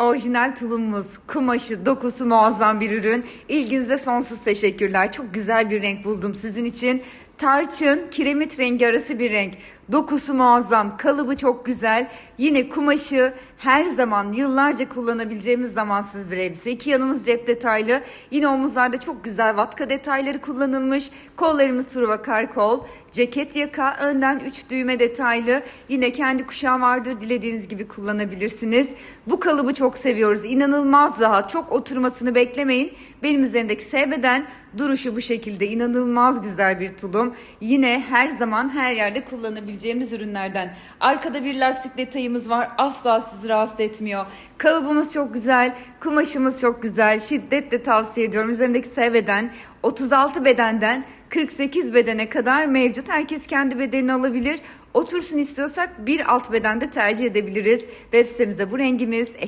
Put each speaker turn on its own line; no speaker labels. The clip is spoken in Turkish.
Orijinal tulumumuz, kumaşı, dokusu muazzam bir ürün. İlginize sonsuz teşekkürler. Çok güzel bir renk buldum sizin için. Tarçın, kiremit rengi arası bir renk. Dokusu muazzam, kalıbı çok güzel. Yine kumaşı her zaman yıllarca kullanabileceğimiz zamansız bir elbise. İki yanımız cep detaylı. Yine omuzlarda çok güzel vatka detayları kullanılmış. Kollarımız truva kol. Ceket yaka, önden 3 düğme detaylı. Yine kendi kuşağım vardır dilediğiniz gibi kullanabilirsiniz. Bu kalıbı çok seviyoruz. İnanılmaz rahat. Çok oturmasını beklemeyin. Benim üzerimdeki sevbeden duruşu bu şekilde inanılmaz güzel bir tulum. Yine her zaman her yerde kullanabileceğimiz ürünlerden. Arkada bir lastik detayımız var. Asla sizi rahatsız etmiyor. Kalıbımız çok güzel. Kumaşımız çok güzel. Şiddetle tavsiye ediyorum. Üzerimdeki sevbeden 36 bedenden 48 bedene kadar mevcut. Herkes kendi bedenini alabilir. Otursun istiyorsak bir alt bedende tercih edebiliriz. Web sitemize bu rengimiz